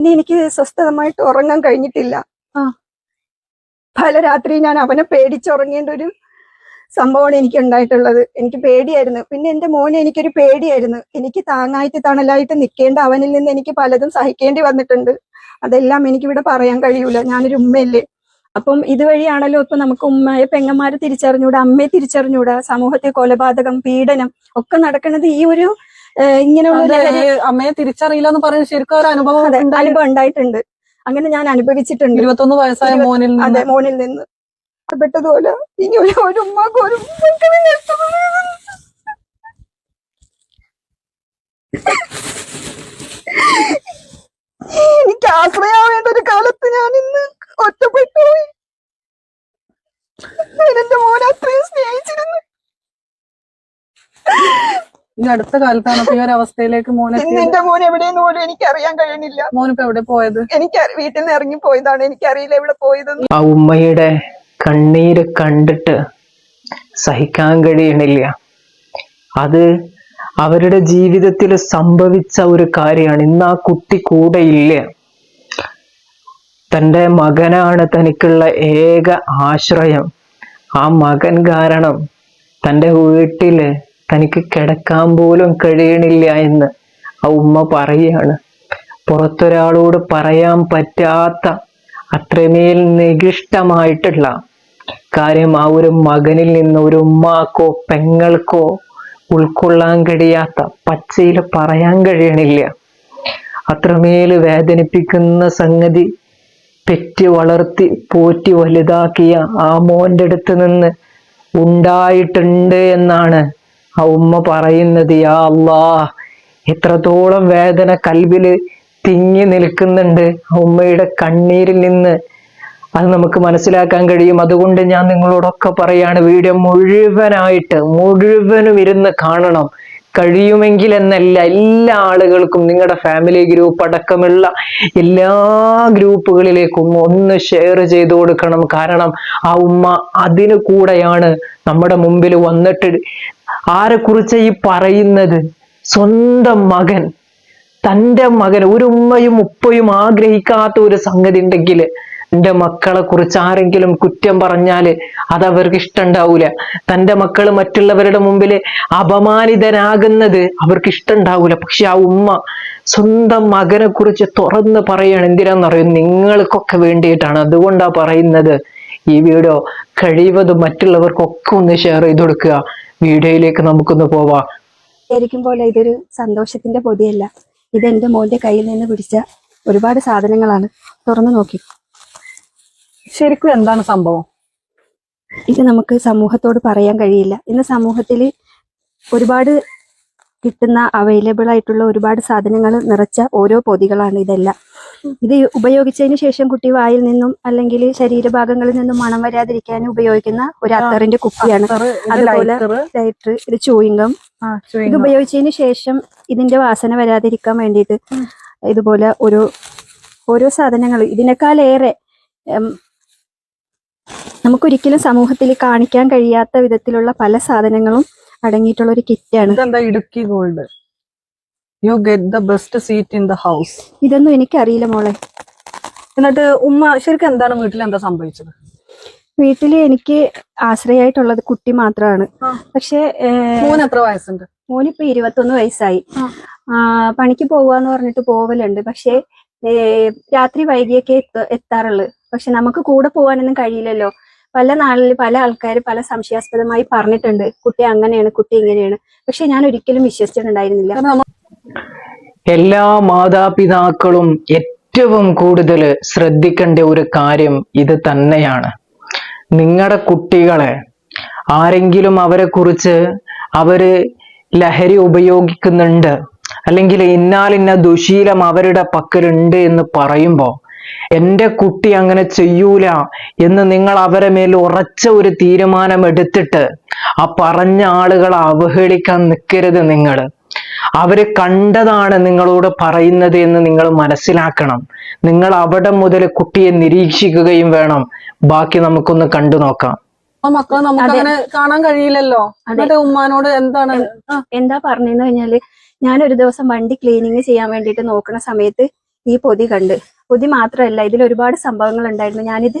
ഇനി എനിക്ക് സ്വസ്ഥതമായിട്ട് ഉറങ്ങാൻ കഴിഞ്ഞിട്ടില്ല. ആ. പല രാത്രി ഞാൻ അവനെ പേടിച്ചുറങ്ങേണ്ട ഒരു സംഭവമാണ് എനിക്ക് ഉണ്ടായിട്ടുള്ളത്. എനിക്ക് പേടിയായിരുന്നു. പിന്നെ എന്റെ മോനെ എനിക്കൊരു പേടിയായിരുന്നു. എനിക്ക് താങ്ങായിട്ട് തണലായിട്ട് നിൽക്കേണ്ട അവനിൽ നിന്ന് എനിക്ക് പലതും സഹിക്കേണ്ടി വന്നിട്ടുണ്ട്. അതെല്ലാം എനിക്കിവിടെ പറയാൻ കഴിയൂല. ഞാനൊരു ഉമ്മയല്ലേ. അപ്പം ഇതുവഴിയാണല്ലോ ഇപ്പൊ നമുക്ക് ഉമ്മയെ പെങ്ങന്മാരെ തിരിച്ചറിഞ്ഞൂടാ അമ്മയെ തിരിച്ചറിഞ്ഞൂടാ സമൂഹത്തെ കൊലപാതകം പീഡനം ഒക്കെ നടക്കുന്നത് ഈ ഒരു ഇങ്ങനെയുള്ള അമ്മയെ തിരിച്ചറിയില്ല എന്ന് പറയുന്നത് ശരിക്കും ഒരു അനുഭവം. അനുഭവം ഉണ്ടായിട്ടുണ്ട്. അങ്ങനെ ഞാൻ അനുഭവിച്ചിട്ടുണ്ട്. ഇരുപത്തൊന്ന് വയസ്സായ മോനിൽ അതെ മോനിൽ നിന്ന്. പെട്ടതുപോലെ ഇനി ഒരു ഒരു ഉമ്മക്ക് ഒരു. എനിക്ക് ആശ്രയാവേണ്ട ഒരു കാലത്ത് ഞാൻ ഇന്ന് ഒറ്റപ്പെട്ടു പോയി ഞാൻ എന്റെ മോനെ അത്രയും സ്നേഹിച്ചിരുന്നു. ഈ അടുത്ത കാലത്താണ് ഇപ്പൊ ഈ ഒരു അവസ്ഥയിലേക്ക് മോനെ നിന്റെ എന്റെ മോൻ എവിടെയെന്ന് പോലും എനിക്ക് അറിയാൻ കഴിയണില്ല. മോനിപ്പോ എവിടെ പോയത്? എനിക്ക് വീട്ടിൽ നിന്ന് ഇറങ്ങി പോയതാണ്. എനിക്കറിയില്ല എവിടെ പോയതെന്ന്. ആ ഉമ്മയുടെ കണ്ണീര് കണ്ടിട്ട് സഹിക്കാൻ കഴിയണില്ല. അത് അവരുടെ ജീവിതത്തിൽ സംഭവിച്ച ഒരു കാര്യമാണ്. ഇന്ന് ആ കുട്ടി കൂടെ ഇല്ല. തന്റെ മകനാണ് തനിക്കുള്ള ഏക ആശ്രയം. ആ മകൻ കാരണം തന്റെ വീട്ടിൽ തനിക്ക് കിടക്കാൻ പോലും കഴിയണില്ല എന്ന് ആ ഉമ്മ പറയുകയാണ് പുറത്തൊരാളോട് പറയാൻ പറ്റാത്ത അത്രമേൽ നികിഷ്ടമായിട്ടുള്ള കാര്യം ആ ഒരു മകനിൽ നിന്ന് ഒരു ഉമ്മാക്കോ പെങ്ങൾക്കോ ഉൾക്കൊള്ളാൻ കഴിയാത്ത പച്ചയിൽ പറയാൻ കഴിയണില്ല. അത്രമേൽ വേദനിപ്പിക്കുന്ന സംഗതി പെറ്റി വളർത്തി പോറ്റി വലുതാക്കിയ ആ മോന്റെ അടുത്ത് നിന്ന് ഉണ്ടായിട്ടുണ്ട് എന്നാണ് ആ ഉമ്മ പറയുന്നത് യാ അല്ലാ എത്രത്തോളം വേദന കൽവിൽ തിങ്ങി നിൽക്കുന്നുണ്ട്. ഉമ്മയുടെ കണ്ണീരിൽ നിന്ന് അത് നമുക്ക് മനസ്സിലാക്കാൻ കഴിയും. അതുകൊണ്ട് ഞാൻ നിങ്ങളോടൊക്കെ പറയാണ് വീഡിയോ മുഴുവനായിട്ട് മുഴുവനും ഇരുന്ന് കാണണം. കഴിയുമെങ്കിൽ എന്നല്ല എല്ലാ ആളുകൾക്കും നിങ്ങളുടെ ഫാമിലി ഗ്രൂപ്പ് അടക്കമുള്ള എല്ലാ ഗ്രൂപ്പുകളിലേക്കും ഒന്ന് ഷെയർ ചെയ്തു കൊടുക്കണം. കാരണം ആ ഉമ്മ അതിനു കൂടെയാണ് നമ്മുടെ മുമ്പിൽ വന്നിട്ട് ആരെ കുറിച്ച് ഈ പറയുന്നത്? സ്വന്തം മകൻ. തന്റെ മകൻ. ഒരു ഉമ്മയും ഉപ്പയും ആഗ്രഹിക്കാത്ത ഒരു സംഗതി ഉണ്ടെങ്കിൽ എന്റെ മക്കളെ കുറിച്ച് ആരെങ്കിലും കുറ്റം പറഞ്ഞാൽ അത് അവർക്ക് ഇഷ്ടണ്ടാവൂല തന്റെ മക്കൾ മറ്റുള്ളവരുടെ മുമ്പിൽ അപമാനിതനാകുന്നത് അവർക്ക് ഇഷ്ടണ്ടാവൂല പക്ഷെ ആ ഉമ്മ സ്വന്തം മകനെ കുറിച്ച് തുറന്ന് പറയാണ് എന്തിനാണെന്നറിയും നിങ്ങൾക്കൊക്കെ വേണ്ടിയിട്ടാണ് അതുകൊണ്ടാണ് പറയുന്നത്. ഈ വീഡിയോ കഴിവതും മറ്റുള്ളവർക്കൊക്കെ ഒന്ന് ഷെയർ ചെയ്ത് കൊടുക്കുക. വീഡിയോയിലേക്ക് നമുക്കൊന്ന് പോവാം. വിചാരിക്കും പോലെ ഇതൊരു സന്തോഷത്തിന്റെ പൊതിയല്ല. ഇത് എന്റെ മോന്റെ കയ്യിൽ നിന്ന് പിടിച്ച ഒരുപാട് സാധനങ്ങളാണ്. തുറന്നു നോക്കി. ശരിക്കും എന്താണ് സംഭവം? ഇത് നമുക്ക് സമൂഹത്തോട് പറയാൻ കഴിയില്ല. ഇന്ന് സമൂഹത്തിൽ ഒരുപാട് കിട്ടുന്ന അവൈലബിൾ ആയിട്ടുള്ള ഒരുപാട് സാധനങ്ങൾ നിറച്ച ഓരോ പൊതികളാണ് ഇതെല്ലാം. ഇത് ഉപയോഗിച്ചതിന് ശേഷം കുട്ടി വായിൽ നിന്നും അല്ലെങ്കിൽ ശരീരഭാഗങ്ങളിൽ നിന്നും മണം വരാതിരിക്കാൻ ഉപയോഗിക്കുന്ന ഒരു അത്തറിന്റെ കുപ്പിയാണ്. അതുപോലെ ലൈറ്റർ ഇത് ചൂയിങ്കം ഇത് ഉപയോഗിച്ചതിന് ശേഷം ഇതിന്റെ വാസന വരാതിരിക്കാൻ വേണ്ടിയിട്ട് ഇതുപോലെ ഒരു ഓരോ സാധനങ്ങൾ ഇതിനേക്കാളേറെ നമുക്കൊരിക്കലും സമൂഹത്തിൽ കാണിക്കാൻ കഴിയാത്ത വിധത്തിലുള്ള പല സാധനങ്ങളും അടങ്ങിയിട്ടുള്ള ഒരു കിറ്റാണ്. Idukki gold? You get the best seat in the house ഇതൊന്നും എനിക്കറിയില്ല മോളെ. എന്നിട്ട് ഉമ്മ ശരിക്കും എന്താണ് വീട്ടിൽ എന്താ സംഭവിച്ചത്? വീട്ടിൽ എനിക്ക് ആശ്രയമായിട്ടുള്ളത് കുട്ടി മാത്രമാണ് പക്ഷേ മോന് എത്ര വയസ്സുണ്ട്? മോനിപ്പോ ഇരുപത്തൊന്ന് വയസ്സായി. പണിക്ക് പോവാന്ന് പറഞ്ഞിട്ട് പോവലുണ്ട്. പക്ഷേ രാത്രി വൈകിയൊക്കെ എത്ത- എത്താറുള്ളു. പക്ഷെ നമുക്ക് കൂടെ പോവാനൊന്നും കഴിയില്ലല്ലോ. പല നാളിൽ പല ആൾക്കാർ പല സംശയാസ്പദമായി പറഞ്ഞിട്ടുണ്ട്. കുട്ടി അങ്ങനെയാണ് കുട്ടി ഇങ്ങനെയാണ്. പക്ഷെ ഞാൻ ഒരിക്കലും വിശ്വസിച്ചിട്ടുണ്ടായിരുന്നില്ല. എല്ലാ മാതാപിതാക്കളും ഏറ്റവും കൂടുതൽ ശ്രദ്ധിക്കേണ്ട ഒരു കാര്യം ഇത് തന്നെയാണ്. നിങ്ങളുടെ കുട്ടികളെ ആരെങ്കിലും അവരെ കുറിച്ച് അവർ ലഹരി ഉപയോഗിക്കുന്നുണ്ട് അല്ലെങ്കിൽ ഇന്നാലിന്ന ദുശീലം അവരുടെ പക്കലുണ്ട് എന്ന് പറയുമ്പോൾ എന്റെ കുട്ടി അങ്ങനെ ചെയ്യൂല എന്ന് നിങ്ങൾ അവരെ മേൽ ഉറച്ച ഒരു തീരുമാനം എടുത്തിട്ട് ആ പറഞ്ഞ ആളുകളെ അവഹേളിക്കാൻ നിൽക്കരുത് നിങ്ങൾ. അവർ കണ്ടതാണ് നിങ്ങളോട് പറയുന്നത് എന്ന് നിങ്ങൾ മനസ്സിലാക്കണം. നിങ്ങൾ അവിടെ മുതൽ കുട്ടിയെ നിരീക്ഷിക്കുകയും വേണം. ബാക്കി നമുക്കൊന്ന് കണ്ടു നോക്കാം. മക്കളെ നമുക്ക് അങ്ങനെ കാണാൻ കഴിയില്ലല്ലോ. എന്നിട്ട് ഉമ്മാനോട് എന്താണ്? എന്താ പറഞ്ഞെന്ന് കഴിഞ്ഞാൽ ഞാൻ ഒരു ദിവസം വണ്ടി ക്ലീനിങ് ചെയ്യാൻ വേണ്ടിയിട്ട് നോക്കുന്ന സമയത്ത് ഈ പൊതി കണ്ട്. പൊതി മാത്രമല്ല ഇതിൽ ഒരുപാട് സംഭവങ്ങൾ ഉണ്ടായിരുന്നു ഞാനിത്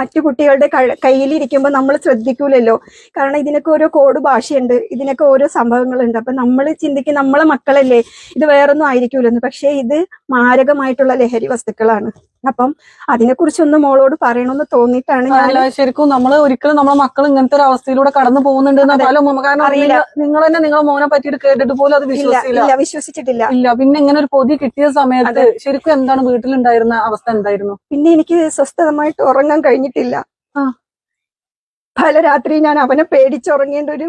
മറ്റു കുട്ടികളുടെ കയ്യിലിരിക്കുമ്പോൾ നമ്മൾ ശ്രദ്ധിക്കൂലല്ലോ. കാരണം ഇതിനൊക്കെ ഓരോ കോഡ് ഭാഷയുണ്ട് ഇതിനൊക്കെ ഓരോ സംഭവങ്ങളുണ്ട്. അപ്പൊ നമ്മൾ ചിന്തിക്കും നമ്മളെ മക്കളല്ലേ ഇത് വേറൊന്നും ആയിരിക്കൂലെന്ന്. പക്ഷേ ഇത് മാരകമായിട്ടുള്ള ലഹരി വസ്തുക്കളാണ്. അപ്പം അതിനെക്കുറിച്ചൊന്ന് മോളോട് പറയണമെന്ന് തോന്നിയിട്ടാണ് ഞാൻ ശരിക്കും നമ്മൾ ഒരിക്കലും നമ്മളെ മക്കൾ ഇങ്ങനത്തെ ഒരു അവസ്ഥയിലൂടെ കടന്നു പോകുന്നുണ്ട് അറിയില്ല. നിങ്ങൾ തന്നെ നിങ്ങളെ മോനെ പറ്റിയിട്ട് കേട്ടിട്ട് പോലും അത് വിശ്വസിച്ചില്ല. വിശ്വസിച്ചിട്ടില്ല. ഇല്ല പിന്നെ ഇങ്ങനെ ഒരു പൊതി കിട്ടിയ സമയത്ത് ശരിക്കും എന്താണ് വീട്ടിലുണ്ടായിരുന്ന അവസ്ഥ എന്തായിരുന്നു? പിന്നെ എനിക്ക് സ്വസ്ഥതമായിട്ട് ഉറങ്ങാൻ കഴിഞ്ഞിട്ടില്ല. ആ. പല രാത്രി ഞാൻ അവനെ പേടിച്ചുറങ്ങേണ്ട ഒരു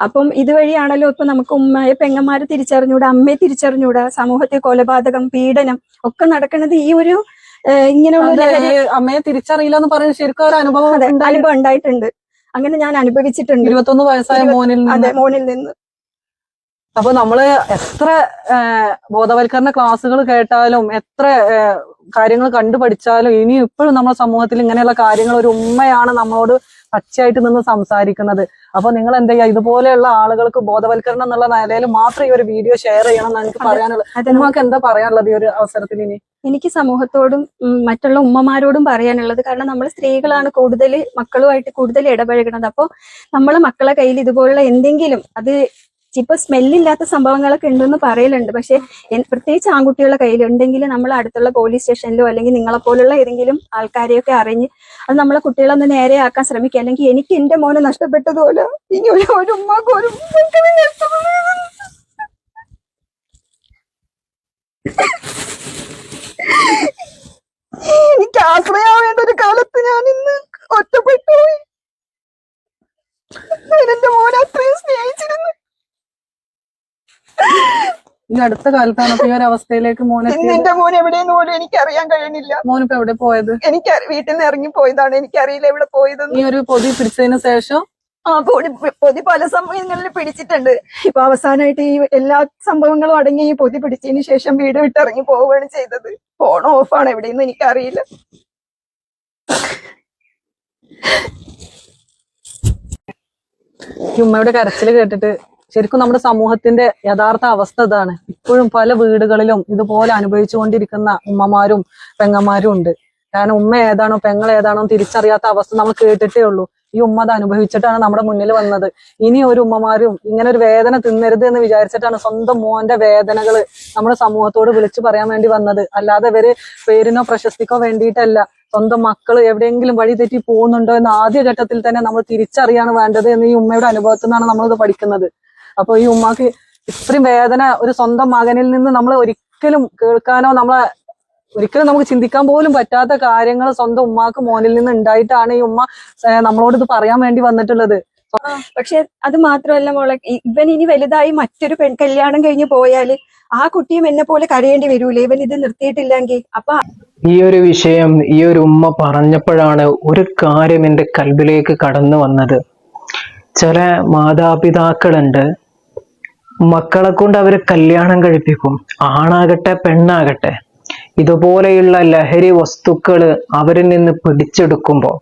അപ്പം ഇതുവഴിയാണല്ലോ ഇപ്പൊ നമുക്ക് ഉമ്മയെ പെങ്ങന്മാരെ തിരിച്ചറിഞ്ഞൂടാ അമ്മയെ തിരിച്ചറിഞ്ഞൂടാ സമൂഹത്തിൽ കൊലപാതകം പീഡനം ഒക്കെ നടക്കുന്നത് ഈ ഒരു ഇങ്ങനെയുള്ള അമ്മയെ തിരിച്ചറിയില്ല എന്ന് പറയുന്നത് ശരിക്കും ഒരു അനുഭവം. അനുഭവം ഉണ്ടായിട്ടുണ്ട്. അങ്ങനെ ഞാൻ അനുഭവിച്ചിട്ടുണ്ട്. ഇരുപത്തൊന്ന് വയസ്സായ മോനിൽ നിന്ന്. അതെ മോനിൽ നിന്ന്. അപ്പൊ നമ്മൾ എത്ര ബോധവൽക്കരണ ക്ലാസ്സുകൾ കേട്ടാലും എത്ര കാര്യങ്ങൾ കണ്ടു പഠിച്ചാലും ഇനി ഇപ്പോഴും നമ്മുടെ സമൂഹത്തിൽ ഇങ്ങനെയുള്ള കാര്യങ്ങൾ ഒരു ഉമ്മയാണ് നമ്മളോട് പച്ചയായിട്ട് നിന്ന് സംസാരിക്കുന്നത്. അപ്പൊ നിങ്ങൾ എന്താ ചെയ്യുക ഇതുപോലെയുള്ള ആളുകൾക്ക് ബോധവൽക്കരണം എന്നുള്ള നിലയിൽ മാത്രം ഈ ഒരു വീഡിയോ ഷെയർ ചെയ്യണം എന്ന് എനിക്ക് പറയാനുള്ളത്. നിങ്ങൾക്ക് എന്താ പറയാനുള്ളത് ഈ ഒരു അവസരത്തിൽ ഇനി? എനിക്ക് സമൂഹത്തോടും മറ്റുള്ള ഉമ്മമാരോടും പറയാനുള്ളത് കാരണം നമ്മൾ സ്ത്രീകളാണ് കൂടുതൽ മക്കളുമായിട്ട് കൂടുതൽ ഇടപഴകുന്നത് അപ്പോൾ നമ്മൾ മക്കളെ കയ്യിൽ ഇതുപോലുള്ള എന്തെങ്കിലും അത് ഇപ്പൊ സ്മെല്ലില്ലാത്ത സംഭവങ്ങളൊക്കെ ഉണ്ടെന്ന് പറയലുണ്ട്. പക്ഷെ പ്രത്യേകിച്ച് ആൺകുട്ടികളുടെ കയ്യിൽ ഉണ്ടെങ്കിൽ നമ്മൾ അടുത്തുള്ള പോലീസ് സ്റ്റേഷനിലോ അല്ലെങ്കിൽ നിങ്ങളെ പോലുള്ള ഏതെങ്കിലും ആൾക്കാരെയൊക്കെ അറിഞ്ഞ് അത് നമ്മളെ കുട്ടികളെ ഒന്ന് നേരെയാക്കാൻ ശ്രമിക്കുക. അല്ലെങ്കിൽ എനിക്ക് എന്റെ മോനെ നഷ്ടപ്പെട്ടതുപോലെ ഇനി ഒരു എനിക്ക് ആശ്രയാവേണ്ട ഒരു കാലത്ത് ഞാൻ ഇന്ന് ഒറ്റപ്പെട്ടു പോയി ഞാൻ എന്റെ മോനെ അത്രയും സ്നേഹിച്ചിരുന്നു. ഈ അടുത്ത കാലത്താണ് ഈ ഒരു അവസ്ഥയിലേക്ക് മോനെ എന്റെ മോൻ എവിടെയെന്ന് പോലും എനിക്ക് അറിയാൻ കഴിയുന്നില്ല മോനിപ്പോ എവിടെ പോയത്? എനിക്ക് വീട്ടിൽ നിന്ന് ഇറങ്ങി പോയതാണ്. എനിക്കറിയില്ല എവിടെ പോയത് ഈ ഒരു പൊതി പിടിച്ചതിന് ശേഷം? ആ പൊടി പൊതി പല സമയങ്ങളിൽ പിടിച്ചിട്ടുണ്ട്. ഇപ്പൊ അവസാനമായിട്ട് ഈ എല്ലാ സംഭവങ്ങളും അടങ്ങി ഈ പൊതി പിടിച്ചതിന് ശേഷം വീട് വിട്ടിറങ്ങി പോവുകയാണ് ചെയ്തത്. ഫോൺ ഓഫാണ് എവിടെയെന്ന് എനിക്കറിയില്ല. ഉമ്മയുടെ കരച്ചിൽ കേട്ടിട്ട് ശരിക്കും നമ്മുടെ സമൂഹത്തിന്റെ യഥാർത്ഥ അവസ്ഥ ഇതാണ്. ഇപ്പോഴും പല വീടുകളിലും ഇതുപോലെ അനുഭവിച്ചുകൊണ്ടിരിക്കുന്ന ഉമ്മമാരും പെങ്ങന്മാരും ഉണ്ട്. കാരണം ഉമ്മ ഏതാണോ പെങ്ങൾ ഏതാണോ തിരിച്ചറിയാത്ത അവസ്ഥ നമ്മൾ കേട്ടിട്ടേ ഉള്ളൂ. ഈ ഉമ്മ അത് അനുഭവിച്ചിട്ടാണ് നമ്മുടെ മുന്നിൽ വന്നത്. ഇനി ഒരു ഉമ്മമാരും ഇങ്ങനെ ഒരു വേദന തിന്നരുത് എന്ന് വിചാരിച്ചിട്ടാണ് സ്വന്തം മോന്റെ വേദനകൾ നമ്മുടെ സമൂഹത്തോട് വിളിച്ചു പറയാൻ വേണ്ടി വന്നത്. അല്ലാതെ ഇവർ പേരിനോ പ്രശസ്തിക്കോ വേണ്ടിയിട്ടല്ല. സ്വന്തം മക്കൾ എവിടെയെങ്കിലും വഴി തെറ്റി പോകുന്നുണ്ടോ എന്ന് ആദ്യ ഘട്ടത്തിൽ തന്നെ നമ്മൾ തിരിച്ചറിയാണ് വേണ്ടത് എന്ന് ഈ ഉമ്മയുടെ അനുഭവത്തിൽ നിന്നാണ് നമ്മളിത് പഠിക്കുന്നത്. അപ്പൊ ഈ ഉമ്മാക്ക് ഇത്രയും വേദന ഒരു സ്വന്തം മകനിൽ നിന്ന് നമ്മൾ ഒരിക്കലും കേൾക്കാനോ നമ്മളെ ഒരിക്കലും നമുക്ക് ചിന്തിക്കാൻ പോലും പറ്റാത്ത കാര്യങ്ങൾ സ്വന്തം ഉമ്മാക്ക് മോനിൽ നിന്ന് ഉണ്ടായിട്ടാണ് ഈ ഉമ്മ നമ്മളോട് ഇത് പറയാൻ വേണ്ടി വന്നിട്ടുള്ളത്. പക്ഷെ അത് മാത്രമല്ല മോളെ ഇവൻ ഇനി വലുതായി മറ്റൊരു പെൺ കല്യാണം കഴിഞ്ഞ് പോയാൽ ആ കുട്ടിയും എന്നെ പോലെ കരയേണ്ടി വരൂലേ? ഇവൻ ഇത് നിർത്തിയിട്ടില്ലെങ്കിൽ. അപ്പൊ ഈ ഒരു വിഷയം ഈ ഒരു ഉമ്മ പറഞ്ഞപ്പോഴാണ് ഒരു കാര്യം എന്റെ കൽബിലേക്ക് കടന്നു വന്നത്. ചില മാതാപിതാക്കളുണ്ട് മക്കളെ കൊണ്ട് അവർ കല്യാണം കഴിപ്പിക്കും. ആണാകട്ടെ പെണ്ണാകട്ടെ. ഇതുപോലെയുള്ള ലഹരി വസ്തുക്കൾ അവരിൽ നിന്ന് പിടിച്ചെടുക്കുമ്പോൾ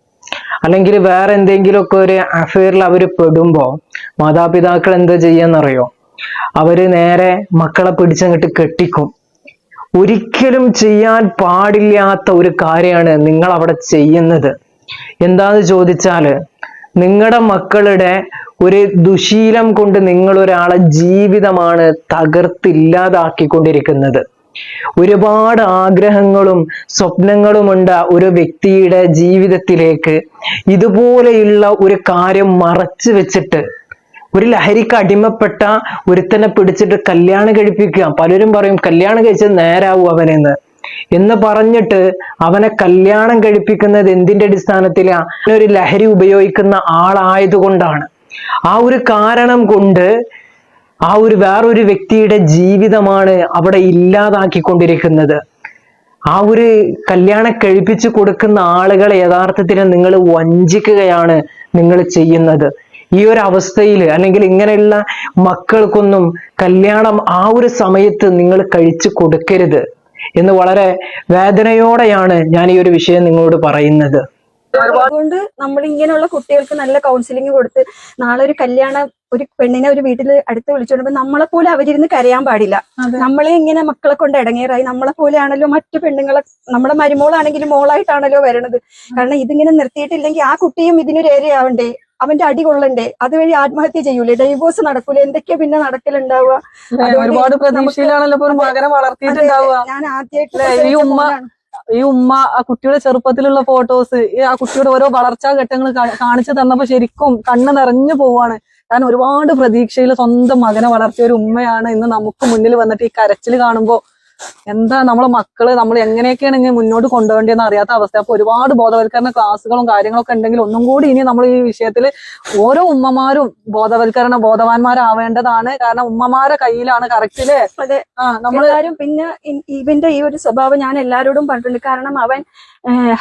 അല്ലെങ്കിൽ വേറെ എന്തെങ്കിലുമൊക്കെ ഒരു അഫെയറിൽ അവർ പെടുമ്പോൾ മാതാപിതാക്കൾ എന്താ ചെയ്യാന്നറിയോ? അവർ നേരെ മക്കളെ പിടിച്ചങ്ങോട്ട് കെട്ടിക്കും. ഒരിക്കലും ചെയ്യാൻ പാടില്ലാത്ത ഒരു കാര്യമാണ് നിങ്ങൾ അവിടെ ചെയ്യുന്നത്. എന്താന്ന് ചോദിച്ചാൽ നിങ്ങളുടെ മക്കളുടെ ഒരു ദുശീലം കൊണ്ട് നിങ്ങൾ ഒരാളെ ജീവിതമാണ് തകർത്തില്ലാതാക്കിക്കൊണ്ടിരിക്കുന്നത്. ഒരുപാട് ആഗ്രഹങ്ങളും സ്വപ്നങ്ങളുമുണ്ട് ഒരു വ്യക്തിയുടെ ജീവിതത്തിലേക്ക്. ഇതുപോലെയുള്ള ഒരു കാര്യം മറച്ചു വെച്ചിട്ട് ഒരു ലഹരിക്ക് അടിമപ്പെട്ട ഒരുത്തനെ പിടിച്ചിട്ട് കല്യാണം കഴിപ്പിക്കുക. പലരും പറയും കല്യാണം കഴിച്ചത് നേരാവും അവനെന്ന്. എന്ന് പറഞ്ഞിട്ട് അവനെ കല്യാണം കഴിപ്പിക്കുന്നത് എന്തിന്റെ അടിസ്ഥാനത്തിലാ? ഒരു ലഹരി ഉപയോഗിക്കുന്ന ആളായതുകൊണ്ടാണ്. ആ ഒരു കാരണം കൊണ്ട് ആ ഒരു വേറൊരു വ്യക്തിയുടെ ജീവിതമാണ് അവിടെ ഇല്ലാതാക്കിക്കൊണ്ടിരിക്കുന്നത്. ആ ഒരു കല്യാണം കഴിപ്പിച്ചു കൊടുക്കുന്ന ആളുകളെ യഥാർത്ഥത്തിൽ നിങ്ങൾ വഞ്ചിക്കുകയാണ് നിങ്ങൾ ചെയ്യുന്നത്. ഈ ഒരു അവസ്ഥയിൽ അല്ലെങ്കിൽ ഇങ്ങനെയുള്ള മക്കൾക്കൊന്നും കല്യാണം ആ ഒരു സമയത്ത് നിങ്ങൾ കഴിച്ചു കൊടുക്കരുത്. എന്ന് വളരെ വേദനയോടെയാണ് ഞാൻ ഈ ഒരു വിഷയം നിങ്ങളോട് പറയുന്നത്. അതുകൊണ്ട് നമ്മൾ ഇങ്ങനെയുള്ള കുട്ടികൾക്ക് നല്ല കൗൺസിലിംഗ് കൊടുത്ത് നാളെ ഒരു കല്യാണ ഒരു പെണ്ണിനെ ഒരു വീട്ടിൽ അടുത്ത് വിളിച്ചുകൊണ്ടുമ്പോൾ നമ്മളെ പോലെ അവരിന്ന് കരയാൻ പാടില്ല. നമ്മളെ ഇങ്ങനെ മക്കളെ കൊണ്ട് ഇടങ്ങേറായി. നമ്മളെ പോലെ ആണല്ലോ മറ്റു പെണ്ണുങ്ങളെ നമ്മുടെ മരുമോളാണെങ്കിലും മോളായിട്ടാണല്ലോ വരണത്. കാരണം ഇതിങ്ങനെ നിർത്തിയിട്ടില്ലെങ്കിൽ ആ കുട്ടിയും ഇതിനൊരു ഏരിയാവണ്ടേ അവന്റെ അടി കൊള്ളണ്ടേ? അതുവഴി ആത്മഹത്യ ചെയ്യൂലേ? ഡൈവോഴ്സ് നടക്കൂലേ? എന്തൊക്കെയാ പിന്നെ നടക്കലുണ്ടാവുക? ഒരുപാട് പ്രതീക്ഷയിലാണല്ലോ ഞാൻ ആദ്യമായിട്ട് ഈ ഉമ്മ ആ കുട്ടിയുടെ ചെറുപ്പത്തിലുള്ള ഫോട്ടോസ് ഈ ആ കുട്ടിയുടെ ഓരോ വളർച്ചാ ഘട്ടങ്ങൾ കാണിച്ചു തന്നപ്പോ ശരിക്കും കണ്ണ് നിറഞ്ഞു പോവാണ്. കാരണം ഒരുപാട് പ്രതീക്ഷയിൽ സ്വന്തം മകനെ വളർത്തിയ ഒരു ഉമ്മയാണ് ഇന്ന് നമുക്ക് മുന്നിൽ വന്നിട്ട് ഈ കരച്ചിൽ കാണുമ്പോ എന്താ നമ്മളെ മക്കൾ? നമ്മൾ എങ്ങനെയൊക്കെയാണ് ഇങ്ങനെ മുന്നോട്ട് കൊണ്ടുപോകേണ്ടതെന്ന് അറിയാത്ത അവസ്ഥ. അപ്പൊ ഒരുപാട് ബോധവൽക്കരണ ക്ലാസ്സുകളും കാര്യങ്ങളൊക്കെ ഉണ്ടെങ്കിൽ ഒന്നും കൂടി ഇനി നമ്മൾ ഈ വിഷയത്തിൽ ഓരോ ഉമ്മമാരും ബോധവൽക്കരണ ബോധവാന്മാരാവേണ്ടതാണ്. കാരണം ഉമ്മമാരെ കയ്യിലാണ് കറക്റ്റിൽ അതെ. ആ നമ്മൾ പിന്നെ ഇവന്റെ ഈ ഒരു സ്വഭാവം ഞാൻ എല്ലാരോടും പറഞ്ഞിട്ടുണ്ട്. കാരണം അവൻ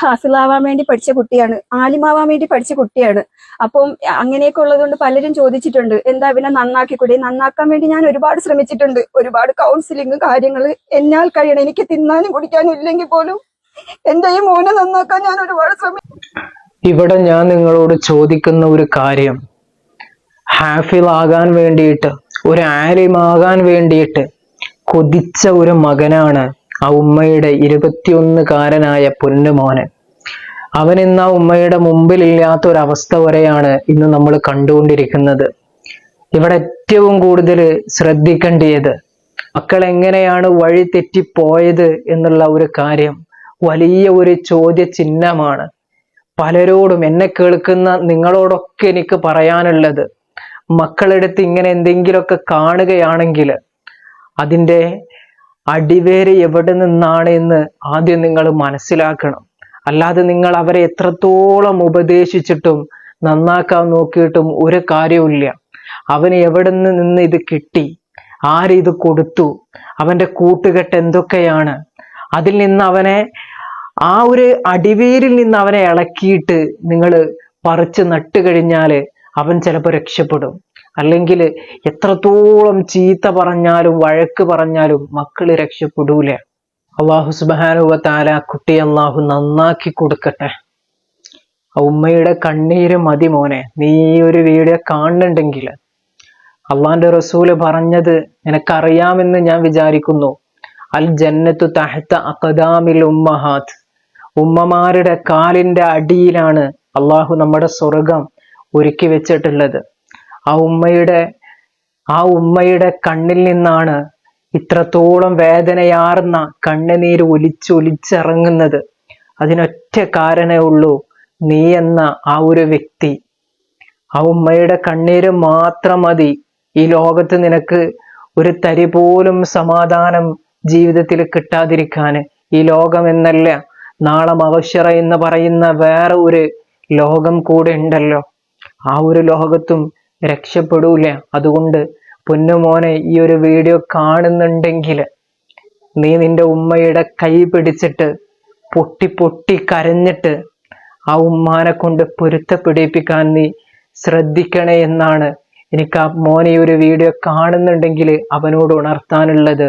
ഹാഫിളാവാൻ വേണ്ടി പഠിച്ച കുട്ടിയാണ്. ആലിമാവാൻ വേണ്ടി പഠിച്ച കുട്ടിയാണ്. അപ്പം അങ്ങനെയൊക്കെ ഉള്ളതുകൊണ്ട് പലരും ചോദിച്ചിട്ടുണ്ട് എന്താ ഇവനെ നന്നാക്കിക്കൂടെ? നന്നാക്കാൻ വേണ്ടി ഞാൻ ഒരുപാട് ശ്രമിച്ചിട്ടുണ്ട്. ഒരുപാട് കൗൺസിലിംഗ് കാര്യങ്ങൾ എന്നാൽ കഴിയണം. എനിക്ക് തിന്നാനും കുടിക്കാനും ഇല്ലെങ്കിൽ പോലും എന്റെ ഈ മോനെ നന്നാക്കാൻ ഞാൻ ഒരുപാട് ശ്രമിച്ചു ഇവിടെ ഞാൻ നിങ്ങളോട് ചോദിക്കുന്ന ഒരു കാര്യം. ഹാഫിളാകാൻ വേണ്ടിയിട്ട് ഒരു ആലിമാകാൻ വേണ്ടിയിട്ട് കൊതിച്ച ഒരു മകനാണ് ആ ഉമ്മയുടെ ഇരുപത്തിയൊന്നുകാരനായ പൊന്നുമോനൻ അവൻ ഇന്ന് ആ ഉമ്മയുടെ മുമ്പിലില്ലാത്ത ഒരു അവസ്ഥ വരെയാണ് ഇന്ന് നമ്മൾ കണ്ടുകൊണ്ടിരിക്കുന്നത്. ഇവിടെ ഏറ്റവും കൂടുതൽ ശ്രദ്ധിക്കേണ്ടിയത് മക്കൾ എങ്ങനെയാണ് വഴി തെറ്റിപ്പോയത് എന്നുള്ള ഒരു കാര്യം വലിയ ഒരു ചോദ്യ ചിഹ്നമാണ് പലരോടും എന്നെ കേൾക്കുന്ന നിങ്ങളോടൊക്കെ എനിക്ക് പറയാനുള്ളത് മക്കളെടുത്ത് ഇങ്ങനെ എന്തെങ്കിലുമൊക്കെ കാണുകയാണെങ്കിൽ അതിന്റെ അടിവേര് എവിടെ നിന്നാണ് എന്ന് ആദ്യം നിങ്ങൾ മനസ്സിലാക്കണം. അല്ലാതെ നിങ്ങൾ അവരെ എത്രത്തോളം ഉപദേശിച്ചിട്ടും നന്നാക്കാൻ നോക്കിയിട്ടും ഒരു കാര്യമില്ല അവന് എവിടെ നിന്ന് ഇത് കിട്ടി? ആരിത് കൊടുത്തു? അവന്റെ കൂട്ടുകെട്ട് എന്തൊക്കെയാണ്? അതിൽ നിന്ന് അവനെ ആ ഒരു അടിവേരിൽ നിന്ന് അവനെ ഇളക്കിയിട്ട് നിങ്ങൾ പറിച്ച് നട്ടു കഴിഞ്ഞാൽ അവൻ ചിലപ്പോൾ രക്ഷപ്പെടും. അല്ലെങ്കിൽ എത്രത്തോളം ചീത്ത പറഞ്ഞാലും വഴക്ക് പറഞ്ഞാലും മക്കൾ രക്ഷപ്പെടൂല. അള്ളാഹു സുബാനുവത്താല കുട്ടി അള്ളാഹു നന്നാക്കി കൊടുക്കട്ടെ. ഉമ്മയുടെ കണ്ണീര് മതി മോനെ. നീ ഒരു വീഡിയോ കാണുന്നുണ്ടെങ്കിൽ അള്ളാന്റെ റസൂൽ പറഞ്ഞത് നിനക്കറിയാമെന്ന് ഞാൻ വിചാരിക്കുന്നു. അൽ ജന്നത്തു തഹത്ത അഖദാമിൽ ഉമ്മഹാത്ത്. ഉമ്മമാരുടെ കാലിന്റെ അടിയിലാണ് അള്ളാഹു നമ്മുടെ സ്വർഗം ഒരുക്കി വെച്ചിട്ടുള്ളത്. ആ ഉമ്മയുടെ ആ ഉമ്മയുടെ കണ്ണിൽ നിന്നാണ് ഇത്രത്തോളം വേദനയാർന്ന കണ്ണുനീര് ഒലിച്ചൊലിച്ചിറങ്ങുന്നത് അതിനൊറ്റ കാരണേ ഉള്ളൂ നീ എന്ന ആ ഒരു വ്യക്തി. ആ ഉമ്മയുടെ കണ്ണീര് മാത്രം മതി. ഈ ലോകത്ത് നിനക്ക് ഒരു തരി പോലും സമാധാനം ജീവിതത്തിൽ കിട്ടാതിരിക്കാന്. ഈ ലോകം എന്നല്ല നാളെ മവശറ എന്ന് പറയുന്ന വേറെ ഒരു ലോകം കൂടെ ഉണ്ടല്ലോ. ആ ഒരു ലോകത്തും രക്ഷപ്പെടൂല അതുകൊണ്ട് പൊന്നുമോനെ ഈ ഒരു വീഡിയോ കാണുന്നുണ്ടെങ്കിൽ നീ നിന്റെ ഉമ്മയുടെ കൈ പിടിച്ചിട്ട് പൊട്ടി പൊട്ടി കരഞ്ഞിട്ട് ആ ഉമ്മാനെ കൊണ്ട് പൊരുത്തപ്പെടിപ്പിക്കാൻ നീ ശ്രദ്ധിക്കണേ എന്നാണ് എനിക്ക് ആ മോനെ ഒരു വീഡിയോ കാണുന്നുണ്ടെങ്കിൽ അവനോട് ഉണർത്താനുള്ളത്.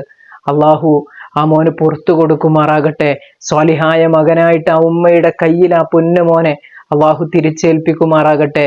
അള്ളാഹു ആ മോന് പുറത്തു കൊടുക്കുമാറാകട്ടെ. സ്വാലിഹായ മകനായിട്ട് ആ ഉമ്മയുടെ കയ്യിൽ ആ പൊന്നു മോനെ അള്ളാഹു തിരിച്ചേൽപ്പിക്കുമാറാകട്ടെ.